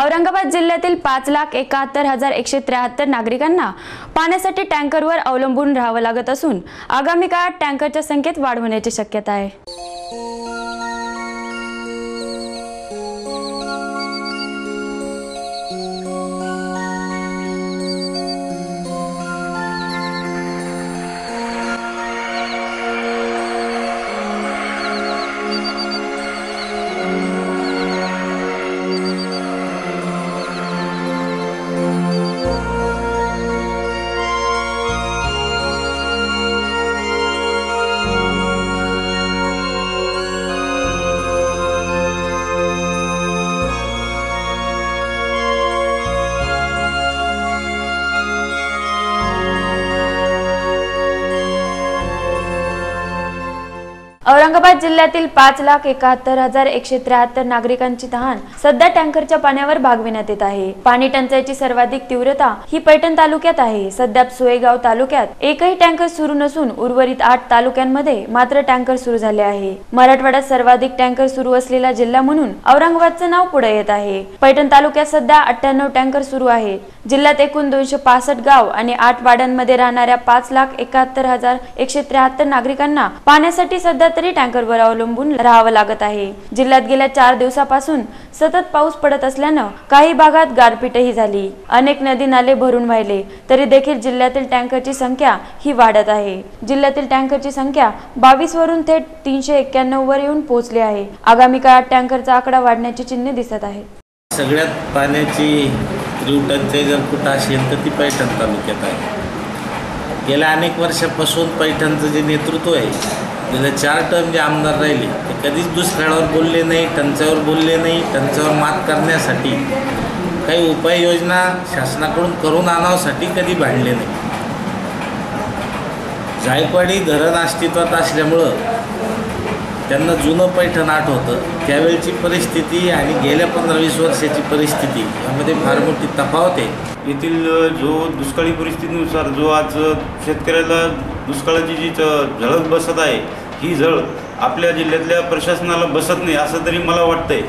औरंगाबाद जिल्ह्यातील पाच लाख एकाहत्तर हजार एकशे त्र्याहत्तर नागरिकांना पाण्यासाठी टँकरवर अवलंबून राहावं लागत असून आगामी काळात टँकरच्या संख्येत वाढ होण्याची शक्यता आहे. औरंगाबाद जिल्ह्यातील पाच लाख एकाहत्तर हजार एकशे त्र्याहत्तर नागरिकांची तहान सध्या टँकरच्या पाण्यावर भागविण्यात येत आहे. पाणी टंचाईची सर्वाधिक तीव्रता ही पैठण तालुक्यात आहे. सध्या सोयगाव तालुक्यात एकही टँकर सुरू नसून उर्वरित आठ तालुक्यांमध्ये मात्र टँकर सुरू झाले आहे. मराठवाड्यात सर्वाधिक टँकर सुरू असलेला जिल्हा म्हणून औरंगाबादचं नाव पुढे येत आहे. पैठण तालुक्यात सध्या अठ्ठ्याण्णव टँकर सुरू आहे. जिल्ह्यात एकूण दोनशे पासष्ट गाव आणि आठ वाड्यांमध्ये राहणाऱ्या पाच लाख एकाहत्तर हजार एकशे त्र्याहत्तर नागरिकांना पाण्यासाठी सध्या तरी टँकरवर अवलंबून राहावं लागत आहे. जिल्ह्यात गेल्या चार दिवसापासून सतत पाऊस पडत असल्यानं काही भागात गारपीटही झाली. अनेक नदी नाले भरून वाहिले तरी देखील जिल्ह्यातील टँकरची संख्या ही वाढत आहे. जिल्ह्यातील टँकरची संख्या बावीस वरून थेट तीनशे एक्क्याण्णव वर येऊन पोहोचली आहे. आगामी काळात टँकरचा आकडा वाढण्याची चिन्हे दिसत आहेत. सगळ्यात पाण्याची त्रिवटंचाई जर कुठं असेल तर ती पैठण तालुक्यात आहे. गेल्या अनेक वर्षापासून पैठणचं जे नेतृत्व आहे गेल्या चार टर्म जे आमदार राहिले ते कधीच दुसऱ्यावर बोलले नाही टंचाईवर बोलले नाही टंचाईवर मात करण्यासाठी काही उपाययोजना शासनाकडून करून आणावसाठी कधी भांडले नाही. जायकवाडी धरण अस्तित्वात असल्यामुळं त्यांना जुनं पैठण आठवतं त्यावेळची परिस्थिती आणि गेल्या पंधरा वीस वर्षाची परिस्थिती यामध्ये फार मोठी तफावत आहे. येथील जो दुष्काळी परिस्थितीनुसार जो आज शेतकऱ्याला दुष्काळाची जी च- झळक बसत आहे ही झळ आपल्या जिल्ह्यातल्या प्रशासनाला बसत नाही असं तरी मला वाटतंय.